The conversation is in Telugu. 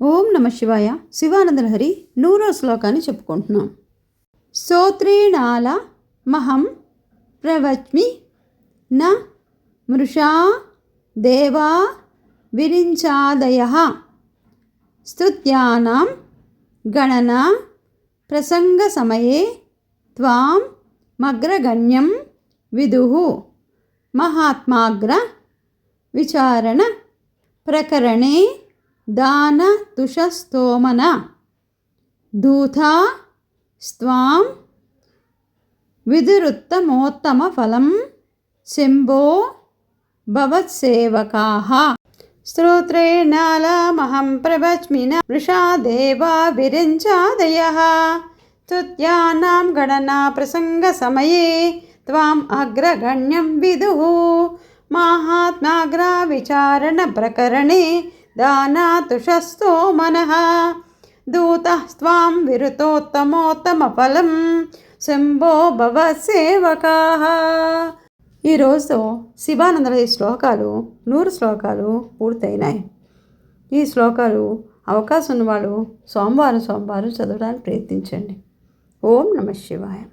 ఓం నమ శివాయ. శివానందలహరి నూరో శ్లోకాన్ని చెప్పుకుంటున్నాం. స్తోత్రేణాల మహం ప్రవచ్మి న మృషా దేవా విరించాదయ స్తుత్యానాం గణన ప్రసంగ సమయే త్వాం మగ్రగణ్యం విదుః మహాత్మాగ్ర విచారణ ప్రకరణే दानतुषस्तोमन। दूता दूथा स्त्वां विदुरुत्तमोत्तमफलं शिम्भो भवत्सेवकाः। श्रोत्रे प्रवच्मि न मृषा वृषा देवाभिरिञ्चादयः तुत्यानां गणनाप्रसङ्गसमये त्वाम् अग्रगण्यं विदुः। माहात्म्याग्राविचारणप्रकरणे దానాతుషస్తో మనః. దూతస్వాం విరుతోత్తమోత్తమఫలం శంభో భవ సేవకా. ఈరోజు శివానందల ఈ శ్లోకాలు నూరు శ్లోకాలు పూర్తయినాయి. ఈ శ్లోకాలు అవకాశం ఉన్నవాళ్ళు సోమవారం సోమవారం చదవడానికి ప్రయత్నించండి. ఓం నమ శివాయం.